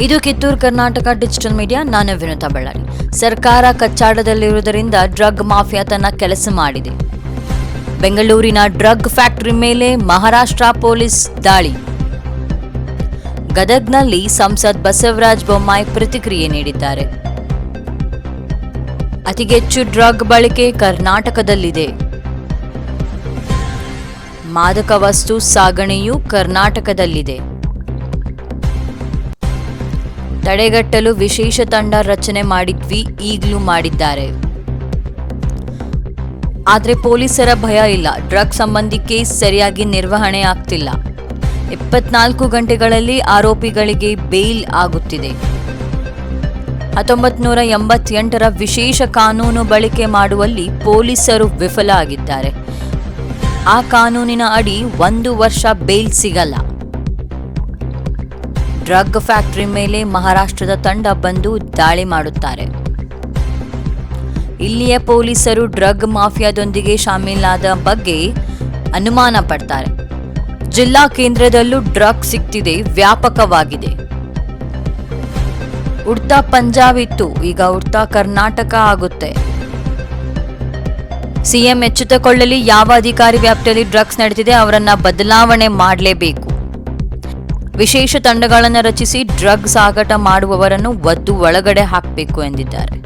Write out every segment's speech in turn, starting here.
ಇದು Kittur Karnataka digital media, ನಾನು ವಿನುತಾ ಬಳ್ಳಾರಿ. ಸರ್ಕಾರ ಕಚ್ಚಾಡದಲ್ಲಿರುವುದರಿಂದ ಡ್ರಗ್ ಮಾಫಿಯಾ ತನ್ನ ಕೆಲಸ ಮಾಡಿದೆ. ಬೆಂಗಳೂರಿನ ಡ್ರಗ್ ಫ್ಯಾಕ್ಟರಿ ಮೇಲೆ ಮಹಾರಾಷ್ಟ್ರ ಪೊಲೀಸ್ ದಾಳಿ. ಗದಗ್ನಲ್ಲಿ ಸಂಸದ್ ಬಸವರಾಜ ಬೊಮ್ಮಾಯಿ ಪ್ರತಿಕ್ರಿಯೆ ನೀಡಿದ್ದಾರೆ. ಅತಿಗೆಚ್ಚು ಡ್ರಗ್ ಬಳಕೆ ಕರ್ನಾಟಕದಲ್ಲಿದೆ. ಮಾದಕ ವಸ್ತು ಸಾಗಣೆಯು ಕರ್ನಾಟಕದಲ್ಲಿದೆ. ತಡೆಗಟ್ಟಲು ವಿಶೇಷ ತಂಡ ರಚನೆ ಮಾಡಿದ್ವಿ, ಈಗಲೂ ಮಾಡಿದ್ದಾರೆ. ಆದರೆ ಪೊಲೀಸರ ಭಯ ಇಲ್ಲ. ಡ್ರಗ್ ಸಂಬಂಧಿ ಕೇಸ್ ಸರಿಯಾಗಿ ನಿರ್ವಹಣೆ ಆಗ್ತಿಲ್ಲ. ಇಪ್ಪತ್ನಾಲ್ಕು ಗಂಟೆಗಳಲ್ಲಿ ಆರೋಪಿಗಳಿಗೆ ಬೇಲ್ ಆಗುತ್ತಿದೆ. ಹತ್ತೊಂಬತ್ತು ನೂರ ಎಂಬತ್ತೆಂಟರ ವಿಶೇಷ ಕಾನೂನು ಬಳಕೆ ಮಾಡುವಲ್ಲಿ ಪೊಲೀಸರು ವಿಫಲ ಆಗಿದ್ದಾರೆ. ಆ ಕಾನೂನಿನ ಅಡಿ ಒಂದು ವರ್ಷ ಬೇಲ್ ಸಿಗಲ್ಲ. ಡ್ರಗ್ ಫ್ಯಾಕ್ಟರಿ ಮೇಲೆ ಮಹಾರಾಷ್ಟ್ರದ ತಂಡ ಬಂದು ದಾಳಿ ಮಾಡುತ್ತಾರೆ. ಇಲ್ಲಿಯ ಪೊಲೀಸರು ಡ್ರಗ್ ಮಾಫಿಯಾದೊಂದಿಗೆ ಶಾಮೀಲಾದ ಬಗ್ಗೆ ಅನುಮಾನ ಪಡ್ತಾರೆ. ಜಿಲ್ಲಾ ಕೇಂದ್ರದಲ್ಲೂ ಡ್ರಗ್ ಸಿಗ್ತಿದೆ ವ್ಯಾಪಕವಾಗಿದೆ. ಉಡ್ತಾ ಪಂಜಾಬ್ ಇತ್ತು, ಈಗ ಉಡ್ತಾ ಕರ್ನಾಟಕ ಆಗುತ್ತೆ. ಸಿಎಂ ಎಚ್ಚೆತ್ತುಕೊಳ್ಳಲಿ, ಯಾವ ಅಧಿಕಾರಿ ವ್ಯಾಪ್ತಿಯಲ್ಲಿ ಡ್ರಗ್ಸ್ ನಡೆದಿದೆ ಅವರನ್ನ ಬದಲಾವಣೆ ಮಾಡಲೇಬೇಕು. ವಿಶೇಷ ತಂಡಗಳನ್ನು ರಚಿಸಿ ಡ್ರಗ್ ಸಾಗಾಟ ಮಾಡುವವರನ್ನು ಒದ್ದು ಒಳಗಡೆ ಹಾಕಬೇಕು ಎಂದಿದ್ದಾರೆ.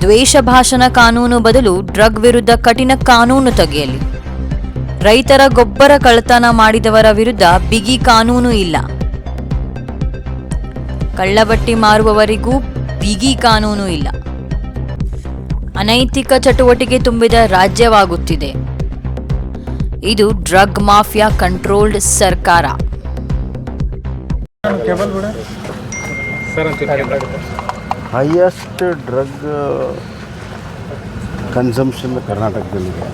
ದ್ವೇಷ ಭಾಷಣ ಕಾನೂನು ಬದಲು ಡ್ರಗ್ ವಿರುದ್ಧ ಕಠಿಣ ಕಾನೂನು ತೆಗೆಯಲಿ. ರೈತರ ಗೊಬ್ಬರ ಕಳ್ಳತನ ಮಾಡಿದವರ ವಿರುದ್ಧ ಬಿಗಿ ಕಾನೂನು ಇಲ್ಲ. ಕಳ್ಳಬಟ್ಟಿ ಮಾರುವವರಿಗೂ ಬಿಗಿ ಕಾನೂನು ಇಲ್ಲ. ಅನೈತಿಕ ಚಟುವಟಿಕೆ ತುಂಬಿದ ರಾಜ್ಯವಾಗುತ್ತಿದೆ. ಇದು ಡ್ರಗ್ ಮಾಫಿಯಾ ಕಂಟ್ರೋಲ್ಡ್ ಸರ್ಕಾರ. ಕೇಬಲ್ ಬಿಡ. ಸರ್ ಒಂಚೂರು ಹೈಯೆಸ್ಟ್ ಡ್ರಗ್ ಕನ್ಸಂಪ್ಷನ್ ಕರ್ನಾಟಕದಲ್ಲಿದೆ.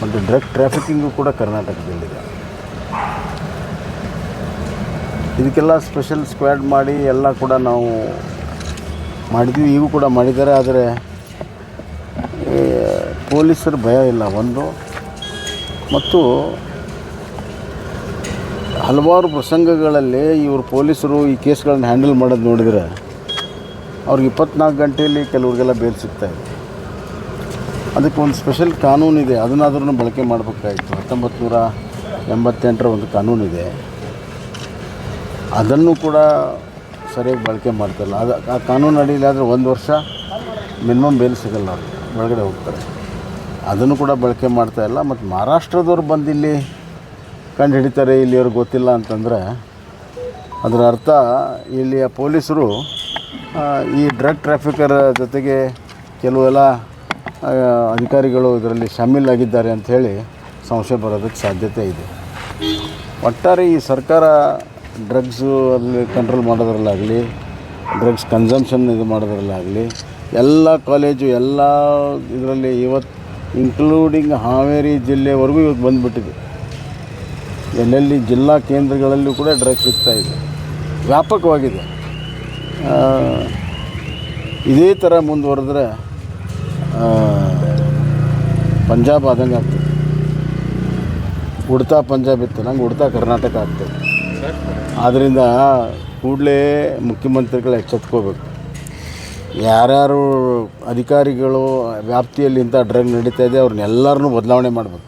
ಮತ್ತು ಡ್ರಗ್ ಟ್ರಾಫಿಕಿಂಗು ಕೂಡ ಕರ್ನಾಟಕದಲ್ಲಿದೆ. ಇದಕ್ಕೆಲ್ಲ ಸ್ಪೆಷಲ್ ಸ್ಕ್ವಾಡ್ ಮಾಡಿ ಎಲ್ಲ ಕೂಡ ನಾವು ಮಾಡಿದ್ವಿ. ಇವು ಕೂಡ ಮಾಡಿದ್ದಾರೆ ಆದರೆ ಪೊಲೀಸರು ಭಯ ಇಲ್ಲ. ಒಂದು ಮತ್ತು ಹಲವಾರು ಪ್ರಸಂಗಗಳಲ್ಲಿ ಇವರು ಪೊಲೀಸರು ಈ ಕೇಸ್ಗಳನ್ನ ಹ್ಯಾಂಡಲ್ ಮಾಡೋದು ನೋಡಿದರೆ ಅವ್ರಿಗೆ ಇಪ್ಪತ್ನಾಲ್ಕು ಗಂಟೆಯಲ್ಲಿ ಕೆಲವ್ರಿಗೆಲ್ಲ ಬೇಲ್ ಸಿಗ್ತಾ ಇದೆ. ಅದಕ್ಕೆ ಒಂದು ಸ್ಪೆಷಲ್ ಕಾನೂನಿದೆ. ಅದನ್ನಾದ್ರೂ ಬಳಕೆ ಮಾಡಬೇಕಾಯಿತು. ಹತ್ತೊಂಬತ್ತು ನೂರ ಎಂಬತ್ತೆಂಟರ ಒಂದು ಕಾನೂನಿದೆ. ಅದನ್ನು ಕೂಡ ಸರಿಯಾಗಿ ಬಳಕೆ ಮಾಡ್ತಾಯಿಲ್ಲ ಅದು ಆ ಕಾನೂನು ಅಡಿಯಲ್ಲಿ ಆದರೆ ಒಂದು ವರ್ಷ ಮಿನಿಮಮ್ ಬೇಲ್ ಸಿಗಲ್ಲ ಅವ್ರಿಗೆ. ಒಳಗಡೆ ಹೋಗ್ತಾರೆ. ಅದನ್ನು ಕೂಡ ಬಳಕೆ ಮಾಡ್ತಾ ಇಲ್ಲ. ಮತ್ತು ಮಹಾರಾಷ್ಟ್ರದವ್ರು ಬಂದಿಲ್ಲಿ ಕಂಡು ಹಿಡಿತಾರೆ ಇಲ್ಲಿಯವ್ರಿಗೆ ಗೊತ್ತಿಲ್ಲ ಅಂತಂದರೆ, ಅದರ ಅರ್ಥ ಇಲ್ಲಿಯ ಪೊಲೀಸರು ಈ ಡ್ರಗ್ ಟ್ರಾಫಿಕರ್ ಜೊತೆಗೆ ಕೆಲವೆಲ್ಲ ಅಧಿಕಾರಿಗಳು ಇದರಲ್ಲಿ ಶಾಮೀಲಾಗಿದ್ದಾರೆ ಅಂಥೇಳಿ ಸಂಶಯ ಬರೋದಕ್ಕೆ ಸಾಧ್ಯತೆ ಇದೆ. ಒಟ್ಟಾರೆ ಈ ಸರ್ಕಾರ ಡ್ರಗ್ಸು ಅಲ್ಲಿ ಕಂಟ್ರೋಲ್ ಮಾಡೋದ್ರಲ್ಲಾಗಲಿ, ಡ್ರಗ್ಸ್ ಕನ್ಸಂಪ್ಷನ್ ಇದು ಮಾಡೋದ್ರಲ್ಲಾಗಲಿ, ಎಲ್ಲ ಕಾಲೇಜು, ಎಲ್ಲ ಇದರಲ್ಲಿ ಇವತ್ತು ಇನ್ಕ್ಲೂಡಿಂಗ್ ಹಾವೇರಿ ಜಿಲ್ಲೆವರೆಗೂ ಇವತ್ತು ಬಂದುಬಿಟ್ಟಿದೆ. ಎಲ್ಲೆಲ್ಲಿ ಜಿಲ್ಲಾ ಕೇಂದ್ರಗಳಲ್ಲೂ ಕೂಡ ಡ್ರಗ್ಸ್ ಸಿಗ್ತಾ ಇದೆ. ವ್ಯಾಪಕವಾಗಿದೆ. ಇದೇ ಥರ ಮುಂದುವರೆದ್ರೆ ಪಂಜಾಬ್ ಆದಂಗೆ ಆಗ್ತದೆ. ಉಡ್ತಾ ಪಂಜಾಬ್ ಇತ್ತು, ನಂಗೆ ಉಡ್ತಾ ಕರ್ನಾಟಕ ಆಗ್ತದೆ. ಆದ್ದರಿಂದ ಕೂಡಲೇ ಮುಖ್ಯಮಂತ್ರಿಗಳು ಎಚ್ಚೆತ್ಕೋಬೇಕು. ಯಾರ್ಯಾರು ಅಧಿಕಾರಿಗಳು ವ್ಯಾಪ್ತಿಯಲ್ಲಿ ಇಂಥ ಡ್ರಗ್ ನಡೀತಾ ಇದೆ ಅವ್ರನ್ನೆಲ್ಲರನ್ನೂ ಬದಲಾವಣೆ ಮಾಡಬೇಕು.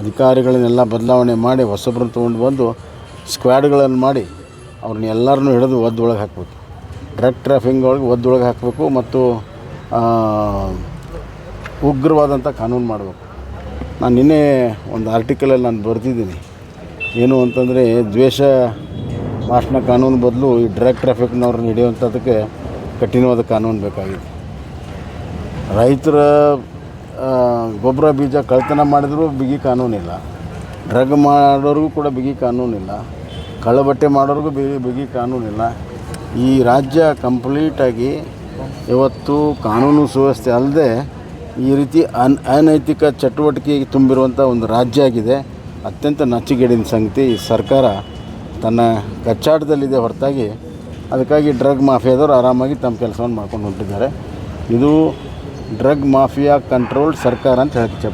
ಅಧಿಕಾರಿಗಳನ್ನೆಲ್ಲ ಬದಲಾವಣೆ ಮಾಡಿ ಹೊಸಬ್ರನ್ನ ತೊಗೊಂಡು ಬಂದು ಸ್ಕ್ವಾಡ್ಗಳನ್ನು ಮಾಡಿ ಅವ್ರನ್ನ ಎಲ್ಲರನ್ನೂ ಹಿಡಿದು ಒದ್ದೊಳಗೆ ಹಾಕಬೇಕು. ಡ್ರಗ್ ಟ್ರಾಫಿಂಗ್ ಒಳಗೆ ಒದ್ದೊಳಗೆ ಹಾಕಬೇಕು ಮತ್ತು ಉಗ್ರವಾದಂಥ ಕಾನೂನು ಮಾಡಬೇಕು. ನಾನು ನಿನ್ನೆ ಒಂದು ಆರ್ಟಿಕಲಲ್ಲಿ ನಾನು ಬರೆದಿದ್ದೀನಿ. ಏನು ಅಂತಂದರೆ ದ್ವೇಷ ಭಾಷಣ ಕಾನೂನು ಬದಲು ಈ ಡ್ರಗ್ ಟ್ರಾಫಿಕ್ನವ್ರನ್ನ ಹಿಡಿಯುವಂಥದ್ದಕ್ಕೆ ಕಠಿಣವಾದ ಕಾನೂನು ಬೇಕಾಗಿದೆ. ರೈತರ ಗೊಬ್ಬರ ಬೀಜ ಕಳ್ತನ ಮಾಡಿದರೂ ಬಿಗಿ ಕಾನೂನಿಲ್ಲ ಡ್ರಗ್ ಮಾಡೋರಿಗೂ ಕೂಡ ಬಿಗಿ ಕಾನೂನಿಲ್ಲ ಕಳ್ಳಬಟ್ಟೆ ಮಾಡೋರಿಗೂ ಬಿಗಿ ಬಿಗಿ ಕಾನೂನಿಲ್ಲ ಈ ರಾಜ್ಯ ಕಂಪ್ಲೀಟಾಗಿ ಇವತ್ತು ಕಾನೂನು ಸುವ್ಯವಸ್ಥೆ ಅಲ್ಲದೆ ಈ ರೀತಿ ಅನ್, ಅನೈತಿಕ ಚಟುವಟಿಕೆ ತುಂಬಿರುವಂಥ ಒಂದು ರಾಜ್ಯ ಆಗಿದೆ. ಅತ್ಯಂತ ನಚ್ಚಿಗೇಡಿನ ಸಂಗತಿ, ಈ ಸರ್ಕಾರ ತನ್ನ ಕಚ್ಚಾಟದಲ್ಲಿದೆ ಹೊರತಾಗಿ, ಅದಕ್ಕಾಗಿ ಡ್ರಗ್ ಮಾಫಿಯಾದವರು ಆರಾಮಾಗಿ ತಮ್ಮ ಕೆಲಸವನ್ನು ಮಾಡ್ಕೊಂಡು ಹೊಂಟಿದ್ದಾರೆ. ಇದು ಡ್ರಗ್ ಮಾಫಿಯಾ ಕಂಟ್ರೋಲ್ಡ್ ಸರ್ಕಾರ ಅಂತ ಹೇಳಕ್ಕೆ ಇಚ್ಛೆ